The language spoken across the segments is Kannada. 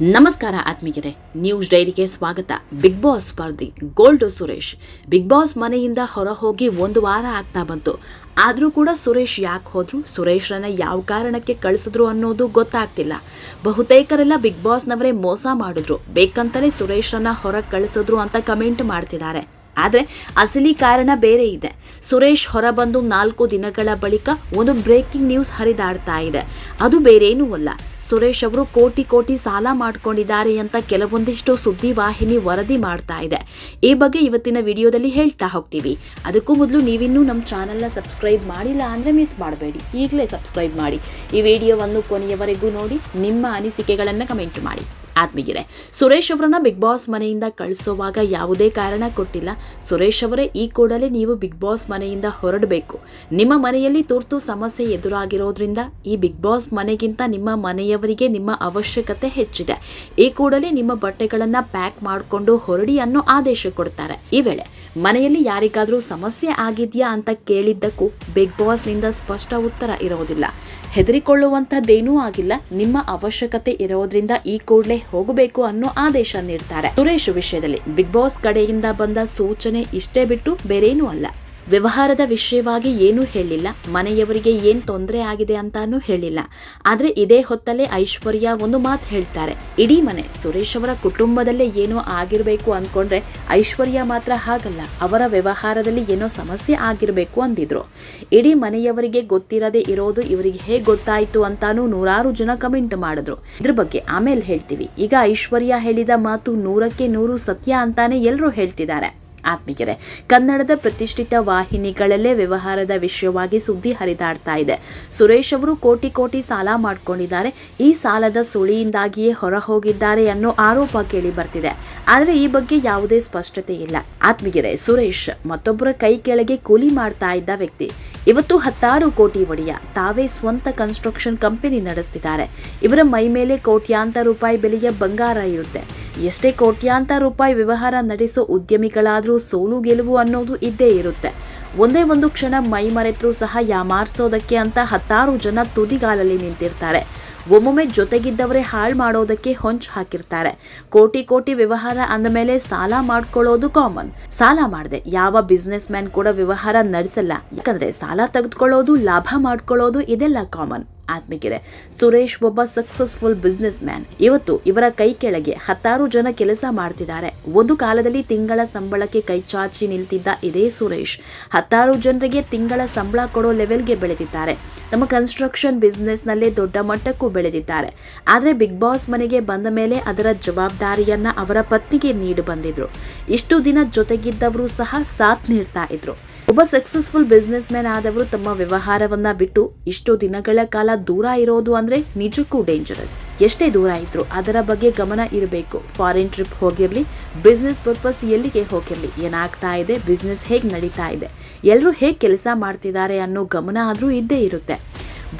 ನಮಸ್ಕಾರ ಆತ್ಮೀಯರೇ ನ್ಯೂಸ್ ಡೈರಿಗೆ ಸ್ವಾಗತ. ಬಿಗ್ ಬಾಸ್ ಸ್ಪರ್ಧಿ, ಗೋಲ್ಡ್ ಸುರೇಶ್. ಬಿಗ್ ಬಾಸ್ ಮನೆಯಿಂದ ಹೊರ ಹೋಗಿ ಒಂದು ವಾರ ಆಗ್ತಾ ಬಂತು. ಆದರೂ ಕೂಡ ಸುರೇಶ್ ಯಾಕೆ ಹೋದ್ರು, ಸುರೇಶ್ರನ್ನ ಯಾವ ಕಾರಣಕ್ಕೆ ಕಳಿಸಿದ್ರು ಅನ್ನೋದು ಗೊತ್ತಾಗ್ತಿಲ್ಲ. ಬಹುತೇಕರೆಲ್ಲ ಬಿಗ್ ಬಾಸ್ನವರೇ ಮೋಸ ಮಾಡಿದ್ರು. ಬೇಕಂತಲೇ ಸುರೇಶ್ರನ್ನ ಹೊರಗೆ ಕಳಿಸಿದ್ರು ಅಂತ ಕಮೆಂಟ್ ಮಾಡ್ತಿದ್ದಾರೆ. ಆದರೆ ಅಸಲಿ ಕಾರಣ ಬೇರೆ ಇದೆ. ಸುರೇಶ್ ಹೊರಬಂದು ನಾಲ್ಕು ದಿನಗಳ ಬಳಿಕ ಒಂದು ಬ್ರೇಕಿಂಗ್ ನ್ಯೂಸ್ ಹರಿದಾಡ್ತಾ ಇದೆ. ಅದು ಬೇರೇನೂ ಅಲ್ಲ. ಸುರೇಶ್ ಅವರು ಕೋಟಿ ಕೋಟಿ ಸಾಲ ಮಾಡ್ಕೊಂಡಿದ್ದಾರೆ ಅಂತ ಕೆಲವೊಂದಿಷ್ಟು ಸುದ್ದಿ ವಾಹಿನಿ ವರದಿ ಮಾಡ್ತಾ ಇದೆ. ಈ ಬಗ್ಗೆ ಇವತ್ತಿನ ವಿಡಿಯೋದಲ್ಲಿ ಹೇಳ್ತಾ ಹೋಗ್ತೀವಿ. ಅದಕ್ಕೂ ಮೊದಲು ನೀವಿನ್ನೂ ನಮ್ಮ ಚಾನಲ್ನ ಸಬ್ಸ್ಕ್ರೈಬ್ ಮಾಡಿಲ್ಲ ಅಂದರೆ ಮಿಸ್ ಮಾಡಬೇಡಿ. ಈಗಲೇ ಸಬ್ಸ್ಕ್ರೈಬ್ ಮಾಡಿ. ಈ ವಿಡಿಯೋವನ್ನು ಕೊನೆಯವರೆಗೂ ನೋಡಿ. ನಿಮ್ಮ ಅನಿಸಿಕೆಗಳನ್ನು ಕಮೆಂಟ್ ಮಾಡಿ. ಆತ್ಮೀಗಿರೆ ಸುರೇಶ್ ಅವರನ್ನ ಬಿಗ್ ಬಾಸ್ ಮನೆಯಿಂದ ಕಳಿಸೋವಾಗ ಯಾವುದೇ ಕಾರಣ ಕೊಟ್ಟಿಲ್ಲ. ಸುರೇಶ್ ಅವರೇ, ಈ ಕೂಡಲೇ ನೀವು ಬಿಗ್ ಬಾಸ್ ಮನೆಯಿಂದ ಹೊರಡಬೇಕು. ನಿಮ್ಮ ಮನೆಯಲ್ಲಿ ತುರ್ತು ಸಮಸ್ಯೆ ಎದುರಾಗಿರೋದ್ರಿಂದ ಈ ಬಿಗ್ ಬಾಸ್ ಮನೆಗಿಂತ ನಿಮ್ಮ ಮನೆಯವರಿಗೆ ನಿಮ್ಮ ಅವಶ್ಯಕತೆ ಹೆಚ್ಚಿದೆ. ಈ ಕೂಡಲೇ ನಿಮ್ಮ ಬಟ್ಟೆಗಳನ್ನು ಪ್ಯಾಕ್ ಮಾಡಿಕೊಂಡು ಹೊರಡಿ ಅನ್ನೋ ಆದೇಶ ಕೊಡ್ತಾರೆ. ಈ ವೇಳೆ ಮನೆಯಲ್ಲಿ ಯಾರಿಗಾದರೂ ಸಮಸ್ಯೆ ಆಗಿದೆಯಾ ಅಂತ ಕೇಳಿದ್ದಕ್ಕೂ ಬಿಗ್ ಬಾಸ್ನಿಂದ ಸ್ಪಷ್ಟ ಉತ್ತರ ಇರೋದಿಲ್ಲ. ಹೆದರಿಕೊಳ್ಳುವಂಥದ್ದೇನೂ ಆಗಿಲ್ಲ. ನಿಮ್ಮ ಅವಶ್ಯಕತೆ ಇರೋದ್ರಿಂದ ಈ ಕೂಡಲೇ ಹೋಗಬೇಕು ಅನ್ನೋ ಆದೇಶ ನೀಡ್ತಾರೆ. ಸುರೇಶ್ ವಿಷಯದಲ್ಲಿ ಬಿಗ್ ಬಾಸ್ ಕಡೆಯಿಂದ ಬಂದ ಸೂಚನೆ ಇಷ್ಟೇ ಬಿಟ್ಟು ಬೇರೇನೂ ಅಲ್ಲ. ವ್ಯವಹಾರದ ವಿಷಯವಾಗಿ ಏನೂ ಹೇಳಿಲ್ಲ. ಮನೆಯವರಿಗೆ ಏನು ತೊಂದರೆ ಆಗಿದೆ ಅಂತಾನೂ ಹೇಳಿಲ್ಲ. ಆದರೆ ಇದೇ ಹೊತ್ತಲ್ಲೇ ಐಶ್ವರ್ಯ ಒಂದು ಮಾತು ಹೇಳ್ತಾರೆ. ಇಡೀ ಮನೆ, ಸುರೇಶ್ ಅವರ ಕುಟುಂಬದಲ್ಲೇ ಏನೋ ಆಗಿರಬೇಕು ಅಂದ್ಕೊಂಡ್ರೆ ಐಶ್ವರ್ಯ ಮಾತ್ರ ಹಾಗಲ್ಲ, ಅವರ ವ್ಯವಹಾರದಲ್ಲಿ ಏನೋ ಸಮಸ್ಯೆ ಆಗಿರಬೇಕು ಅಂದಿದ್ರು. ಇಡೀ ಮನೆಯವರಿಗೆ ಗೊತ್ತಿರದೇ ಇರೋದು ಇವರಿಗೆ ಹೇಗೆ ಗೊತ್ತಾಯಿತು ಅಂತಾನೂ ನೂರಾರು ಜನ ಕಮೆಂಟ್ ಮಾಡಿದ್ರು. ಇದ್ರ ಬಗ್ಗೆ ಆಮೇಲೆ ಹೇಳ್ತೀವಿ. ಈಗ ಐಶ್ವರ್ಯ ಹೇಳಿದ ಮಾತು ನೂರಕ್ಕೆ ನೂರು ಸತ್ಯ ಅಂತಾನೆ ಎಲ್ಲರೂ ಹೇಳ್ತಿದ್ದಾರೆ. ಆತ್ಮೀಯರೇ, ಕನ್ನಡದ ಪ್ರತಿಷ್ಠಿತ ವಾಹಿನಿಗಳಲ್ಲೇ ವ್ಯವಹಾರದ ವಿಷಯವಾಗಿ ಸುದ್ದಿ ಹರಿದಾಡ್ತಾ ಇದೆ. ಸುರೇಶ್ ಅವರು ಕೋಟಿ ಕೋಟಿ ಸಾಲ ಮಾಡಿಕೊಂಡಿದ್ದಾರೆ. ಈ ಸಾಲದ ಸುಳಿಯಿಂದಾಗಿಯೇ ಹೊರ ಹೋಗಿದ್ದಾರೆ ಅನ್ನೋ ಆರೋಪ ಕೇಳಿ ಬರ್ತಿದೆ. ಆದರೆ ಈ ಬಗ್ಗೆ ಯಾವುದೇ ಸ್ಪಷ್ಟತೆ ಇಲ್ಲ. ಆತ್ಮೀಯರೇ, ಸುರೇಶ್ ಮತ್ತೊಬ್ಬರ ಕೈ ಕೆಳಗೆ ಕೂಲಿ ಮಾಡ್ತಾ ಇದ್ದ ವ್ಯಕ್ತಿ. ಇವತ್ತು ಹತ್ತಾರು ಕೋಟಿ ಒಡೆಯ. ತಾವೇ ಸ್ವಂತ ಕನ್ಸ್ಟ್ರಕ್ಷನ್ ಕಂಪನಿ ನಡೆಸ್ತಿದ್ದಾರೆ. ಇವರ ಮೈ ಮೇಲೆ ಕೋಟ್ಯಾಂತರ ರೂಪಾಯಿ ಬೆಲೆಯ ಬಂಗಾರ ಇರುತ್ತೆ. ಎಷ್ಟೇ ಕೋಟ್ಯಾಂತರ ರೂಪಾಯಿ ವ್ಯವಹಾರ ನಡೆಸೋ ಉದ್ಯಮಿಗಳಾದರೂ ಸೋಲು ಗೆಲುವು ಅನ್ನೋದು ಇದ್ದೇ ಇರುತ್ತೆ. ಒಂದೇ ಒಂದು ಕ್ಷಣ ಮೈ ಮರೆತರೂ ಸಹ ಯಾಮಾರಿಸೋದಕ್ಕೆ ಅಂತ ಹತ್ತಾರು ಜನ ತುದಿಗಾಲಲ್ಲಿ ನಿಂತಿರ್ತಾರೆ. ಒಮ್ಮೊಮ್ಮೆ ಜೊತೆಗಿದ್ದವರೇ ಹಾಳು ಮಾಡೋದಕ್ಕೆ ಹೊಂಚ್ ಹಾಕಿರ್ತಾರೆ. ಕೋಟಿ ಕೋಟಿ ವ್ಯವಹಾರ ಅಂದಮೇಲೆ ಸಾಲ ಮಾಡ್ಕೊಳ್ಳೋದು ಕಾಮನ್. ಸಾಲ ಮಾಡದೆ, ಯಾವ ಬಿಸ್ನೆಸ್ ಮ್ಯಾನ್ ಕೂಡ ವ್ಯವಹಾರ ನಡೆಸಲ್ಲ. ಯಾಕಂದ್ರೆ ಸಾಲ ತೆಗೆದುಕೊಳ್ಳೋದು, ಲಾಭ ಮಾಡ್ಕೊಳ್ಳೋದು ಇದೆಲ್ಲ ಕಾಮನ್. ಆತ್ಮಿಕಿದೆ ಸುರೇಶ್ ಒಬ್ಬ ಸಕ್ಸಸ್ಫುಲ್ ಬಿಸ್ನೆಸ್ ಮ್ಯಾನ್ ಇವತ್ತು ಇವರ ಕೈ ಕೆಳಗೆ ಹತ್ತಾರು ಜನ ಕೆಲಸ ಮಾಡ್ತಿದ್ದಾರೆ. ಒಂದು ಕಾಲದಲ್ಲಿ ತಿಂಗಳ ಸಂಬಳಕ್ಕೆ ಕೈ ಚಾಚಿ ನಿಲ್ತಿದ್ದ ಇದೇ ಸುರೇಶ್. ಹತ್ತಾರು ಜನರಿಗೆ ತಿಂಗಳ ಸಂಬಳ ಕೊಡೋ ಲೆವೆಲ್ಗೆ ಬೆಳೆದಿದ್ದಾರೆ. ತಮ್ಮ ಕನ್ಸ್ಟ್ರಕ್ಷನ್ ಬಿಸ್ನೆಸ್ನಲ್ಲೇ ದೊಡ್ಡ ಮಟ್ಟಕ್ಕೂ ಬೆಳೆದಿದ್ದಾರೆ. ಆದರೆ ಬಿಗ್ ಬಾಸ್ ಮನೆಗೆ ಬಂದ ಮೇಲೆ ಅದರ ಜವಾಬ್ದಾರಿಯನ್ನ ಅವರ ಪತ್ನಿಗೆ ನೀಡಿ ಬಂದಿದ್ರು. ಇಷ್ಟು ದಿನ ಜೊತೆಗಿದ್ದವರು ಸಹ ಸಾಥ್ ನೀಡ್ತಾ ಇದ್ರು. ಒಬ್ಬ ಸಕ್ಸಸ್ಫುಲ್ ಬಿಸ್ನೆಸ್ ಮ್ಯಾನ್ ಆದವರು ತಮ್ಮ ವ್ಯವಹಾರವನ್ನ ಬಿಟ್ಟು ಇಷ್ಟು ದಿನಗಳ ಕಾಲ ದೂರ ಇರೋದು ಅಂದ್ರೆ ನಿಜಕ್ಕೂ ಡೇಂಜರಸ್ ಎಷ್ಟೇ ದೂರ ಇದ್ರು ಅದರ ಬಗ್ಗೆ ಗಮನ ಇರಬೇಕು. ಫಾರಿನ್ ಟ್ರಿಪ್ ಹೋಗಿರ್ಲಿ ಬಿಸ್ನೆಸ್ ಪರ್ಪಸ್ ಎಲ್ಲಿಗೆ ಹೋಗಿರ್ಲಿ, ಏನಾಗ್ತಾ ಇದೆ ಬಿಸ್ನೆಸ್ ಹೇಗೆ ನಡೀತಾ ಇದೆ ಎಲ್ಲರೂ ಹೇಗೆ ಕೆಲಸ ಮಾಡ್ತಿದ್ದಾರೆ ಅನ್ನೋ ಗಮನ ಆದರೂ ಇದ್ದೇ ಇರುತ್ತೆ.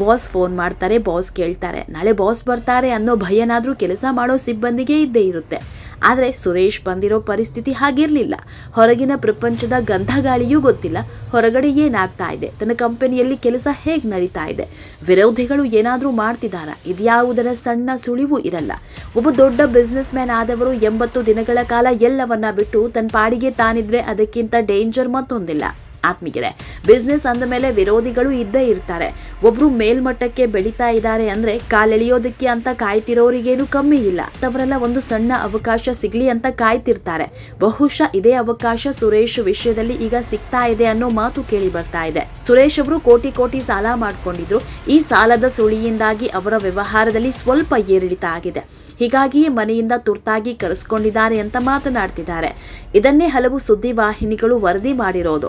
ಬಾಸ್ ಫೋನ್ ಮಾಡ್ತಾರೆ ಬಾಸ್ ಕೇಳ್ತಾರೆ. ನಾಳೆ ಬಾಸ್ ಬರ್ತಾರೆ ಅನ್ನೋ ಭಯನಾದರೂ ಕೆಲಸ ಮಾಡೋ ಸಿಬ್ಬಂದಿಗೆ ಇದ್ದೇ ಇರುತ್ತೆ. ಆದರೆ ಸುರೇಶ್ ಬಂದಿರೋ ಪರಿಸ್ಥಿತಿ ಹಾಗಿರಲಿಲ್ಲ. ಹೊರಗಿನ ಪ್ರಪಂಚದ ಗಂಧಗಾಳಿಯೂ ಗೊತ್ತಿಲ್ಲ. ಹೊರಗಡೆ ಏನಾಗ್ತಾ ಇದೆ? ತನ್ನ ಕಂಪನಿಯಲ್ಲಿ ಕೆಲಸ ಹೇಗೆ ನಡೀತಾ ಇದೆ? ವಿರೋಧಿಗಳು ಏನಾದರೂ ಮಾಡ್ತಿದ್ದಾರಾ ಇದ್ಯಾವುದರ ಸಣ್ಣ ಸುಳಿವು ಇರಲ್ಲ. ಒಬ್ಬ ದೊಡ್ಡ ಬಿಸ್ನೆಸ್ ಮ್ಯಾನ್ ಆದವರು ಎಂಬತ್ತು ದಿನಗಳ ಕಾಲ ಎಲ್ಲವನ್ನ ಬಿಟ್ಟು ತನ್ನ ಪಾಡಿಗೆ ತಾನಿದ್ರೆ ಅದಕ್ಕಿಂತ ಡೇಂಜರ್ ಮತ್ತೊಂದಿಲ್ಲ. ಆತ್ಮೀಗಿದೆ ಬಿಸ್ನೆಸ್ ಅಂದ ಮೇಲೆ ವಿರೋಧಿಗಳು ಇದ್ದೇ ಇರ್ತಾರೆ. ಒಬ್ರು ಮೇಲ್ಮಟ್ಟಕ್ಕೆ ಬೆಳೀತಾ ಇದ್ದಾರೆ ಅಂದ್ರೆ ಕಾಲೆಳೆಯೋದಕ್ಕೆ ಅಂತ ಕಾಯ್ತಿರೋರಿಗೇನು ಕಮ್ಮಿ ಇಲ್ಲ. ತವರೆಲ್ಲ ಒಂದು ಸಣ್ಣ ಅವಕಾಶ ಸಿಗ್ಲಿ ಅಂತ ಕಾಯ್ತಿರ್ತಾರೆ. ಬಹುಶಃ ಇದೇ ಅವಕಾಶ ಸುರೇಶ್ ವಿಷಯದಲ್ಲಿ ಈಗ ಸಿಗ್ತಾ ಇದೆ ಅನ್ನೋ ಮಾತು ಕೇಳಿ ಬರ್ತಾ ಇದೆ. ಸುರೇಶ್ ಅವರು ಕೋಟಿ ಕೋಟಿ ಸಾಲ ಮಾಡ್ಕೊಂಡಿದ್ರು. ಈ ಸಾಲದ ಸುಳಿಯಿಂದಾಗಿ ಅವರ ವ್ಯವಹಾರದಲ್ಲಿ ಸ್ವಲ್ಪ ಏರಿಳಿತ ಆಗಿದೆ. ಹೀಗಾಗಿಯೇ ಮನೆಯಿಂದ ತುರ್ತಾಗಿ ಕರೆಸ್ಕೊಂಡಿದ್ದಾರೆ ಅಂತ ಮಾತನಾಡ್ತಿದ್ದಾರೆ. ಇದನ್ನೇ ಹಲವು ಸುದ್ದಿ ವಾಹಿನಿಗಳು ವರದಿ ಮಾಡಿರೋದು.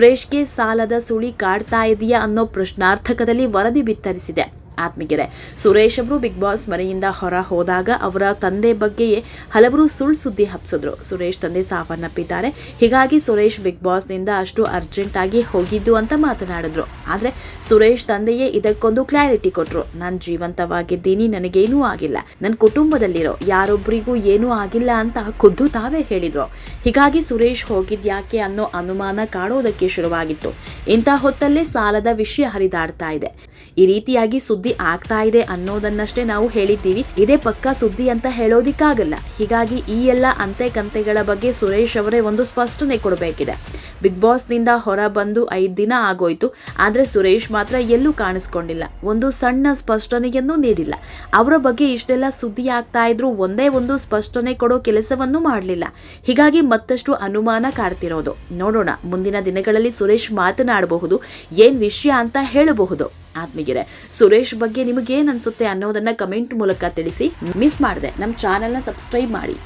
ಸುರೇಶ್ಗೆ ಸಾಲದ ಸುಳಿ ಕಾಡ್ತಾ ಇದೆಯಾ ಅನ್ನೋ ಪ್ರಶ್ನಾರ್ಥಕದಲ್ಲಿ ವರದಿ ಬಿತ್ತರಿಸಿದೆ. ಆತ್ಮೀಗೆರೆ ಸುರೇಶ್ ಅವರು ಬಿಗ್ ಬಾಸ್ ಮನೆಯಿಂದ ಹೊರ ಹೋದಾಗ ಅವರ ತಂದೆ ಬಗ್ಗೆಯೇ ಹಲವರು ಸುಳ್ಳು ಸುದ್ದಿ ಹಬ್ಸಿದ್ರು. ಸುರೇಶ್ ತಂದೆ ಸಾವನ್ನಪ್ಪಿದ್ದಾರೆ. ಹೀಗಾಗಿ ಸುರೇಶ್ ಬಿಗ್ ಬಾಸ್ನಿಂದ ಅಷ್ಟು ಅರ್ಜೆಂಟ್ ಆಗಿ ಹೋಗಿದ್ದು ಅಂತ ಮಾತನಾಡಿದ್ರು. ಆದರೆ ಸುರೇಶ್ ತಂದೆಯೇ ಇದಕ್ಕೊಂದು ಕ್ಲಾರಿಟಿ ಕೊಟ್ಟರು ನಾನು ಜೀವಂತವಾಗಿದ್ದೀನಿ, ನನಗೇನೂ ಆಗಿಲ್ಲ. ನನ್ನ ಕುಟುಂಬದಲ್ಲಿರೋ ಯಾರೊಬ್ಬರಿಗೂ ಏನೂ ಆಗಿಲ್ಲ ಅಂತ ಖುದ್ದು ತಾವೇ ಹೇಳಿದ್ರು. ಹೀಗಾಗಿ ಸುರೇಶ್ ಹೋಗಿದ್ಯಾಕೆ ಅನ್ನೋ ಅನುಮಾನ ಕಾಡೋದಕ್ಕೆ ಶುರುವಾಗಿತ್ತು. ಇಂಥ ಹೊತ್ತಲ್ಲೇ ಸಾಲದ ವಿಷಯ ಹರಿದಾಡ್ತಾ ಇದೆ. ಈ ರೀತಿಯಾಗಿ ಸುದ್ದಿ ಆಗ್ತಾ ಇದೆ ಅನ್ನೋದನ್ನಷ್ಟೇ ನಾವು ಹೇಳಿದ್ದೀವಿ. ಇದೇ ಪಕ್ಕಾ ಸುದ್ದಿ ಅಂತ ಹೇಳೋದಿಕ್ಕಾಗಲ್ಲ. ಹೀಗಾಗಿ ಈ ಎಲ್ಲ ಅಂತೆ ಕಂತೆಗಳ ಬಗ್ಗೆ ಸುರೇಶ್ ಅವರೇ ಒಂದು ಸ್ಪಷ್ಟನೆ ಕೊಡಬೇಕಿದೆ. ಬಿಗ್ ಬಾಸ್ನಿಂದ ಹೊರ ಬಂದು ಐದು ದಿನ ಆಗೋಯ್ತು. ಆದರೆ ಸುರೇಶ್ ಮಾತ್ರ ಎಲ್ಲೂ ಕಾಣಿಸ್ಕೊಂಡಿಲ್ಲ. ಒಂದು ಸಣ್ಣ ಸ್ಪಷ್ಟನೆಯನ್ನು ನೀಡಿಲ್ಲ. ಅವರ ಬಗ್ಗೆ ಇಷ್ಟೆಲ್ಲ ಸುದ್ದಿ ಆಗ್ತಾ ಇದ್ರು ಒಂದೇ ಒಂದು ಸ್ಪಷ್ಟನೆ ಕೊಡೋ ಕೆಲಸವನ್ನು ಮಾಡಲಿಲ್ಲ. ಹೀಗಾಗಿ ಮತ್ತಷ್ಟು ಅನುಮಾನ ಕಾಡ್ತಿರೋದು. ನೋಡೋಣ, ಮುಂದಿನ ದಿನಗಳಲ್ಲಿ ಸುರೇಶ್ ಮಾತನಾಡಬಹುದು. ಏನ್ ವಿಷಯ ಅಂತ ಹೇಳಬಹುದು. ಆತ್ಮೀಗೆರೆ ಸುರೇಶ್ ಬಗ್ಗೆ ನಿಮಗೇನು ಅನಿಸುತ್ತೆ ಅನ್ನೋದನ್ನು ಕಮೆಂಟ್ ಮೂಲಕ ತಿಳಿಸಿ, ಮಿಸ್ ಮಾಡಿದೆ ನಮ್ಮ ಚಾನಲ್ನ ಸಬ್ಸ್ಕ್ರೈಬ್ ಮಾಡಿ.